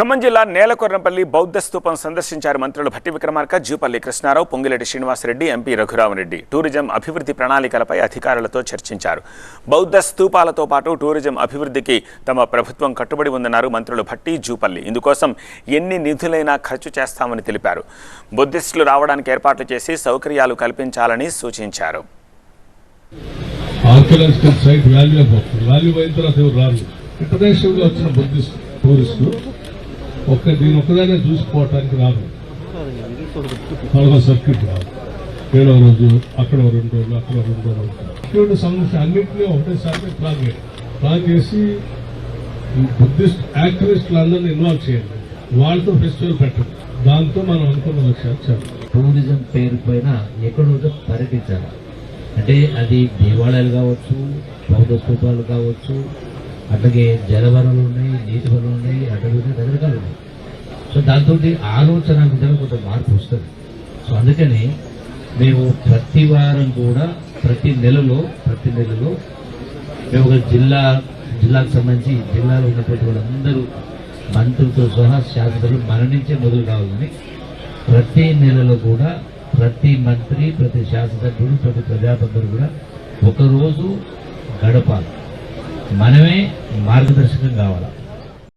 ఖమ్మం జిల్లా నేలకొర్రంపల్లి బౌద్ధ స్తూపం సందర్శించారు మంత్రులు భట్టి విక్రమార్క జూపల్లి కృష్ణారావు పొంగిరెడ్డి శ్రీనివాసరెడ్డి ఎంపీ రఘురామరెడ్డి. టూరిజం అభివృద్ధి ప్రణాళికలపై అధికారులతో చర్చించారు. బౌద్ధ స్తూపాలతో పాటు టూరిజం అభివృద్ధికి తమ ప్రభుత్వం కట్టుబడి ఉందన్నారు మంత్రులు భట్టి జూపల్లి. ఇందుకోసం ఎన్ని నిధులైనా ఖర్చు చేస్తామని తెలిపారు. బుద్ధిస్టులు రావడానికి ఏర్పాట్లు చేసి సౌకర్యాలు కల్పించాలని సూచించారు. వచ్చిన బుద్ధిస్ట్ టూరిస్టులు ఒక్క దీని ఒక్కదానే చూసుకోవటానికి రాదు. పదవ సర్క్యూట్ రాదు. ఏడవ రోజు అక్కడ రెండు రోజులు అక్కడ ఓ రెండు రోజులు. ఇటువంటి సమస్య అన్నింటినీ ఒకటేసారి ప్లాన్ చేయాలి. ప్లాన్ చేసి బుద్ధిస్ట్ యాక్టివిస్టులు అందరినీ ఇన్వాల్వ్ చేయండి వాళ్ళతో ఫెస్టివల్ పెట్టండి. దాంతో మనం అనుకున్న లక్ష్యాలు టూరిజం పేరు పైన ఎక్కడో పర్యటించాలి. అంటే అది దేవాలయాలు కావచ్చు బౌద్ధ స్థూపాలు కావచ్చు అట్లాగే జలవనరులు ఉన్నాయి నీటి వనరులు ఉన్నాయి. సో దాంతో ఆలోచన విధానం కొంత మార్పు వస్తుంది. సో అందుకని మేము ప్రతి వారం కూడా ప్రతి నెలలో ప్రతి నెలలో మేము ఒక జిల్లా జిల్లాకు సంబంధించి జిల్లాలో ఉన్నటువంటి వాళ్ళందరూ మంత్రులతో సహా శాసకులు మన నుంచే మొదలు కావాలని ప్రతి నెలలో కూడా ప్రతి మంత్రి ప్రతి శాసనసభ్యుడు ప్రతి ప్రజాపతులు కూడా ఒకరోజు గడపాలి. మనమే మార్గదర్శకం కావాలి?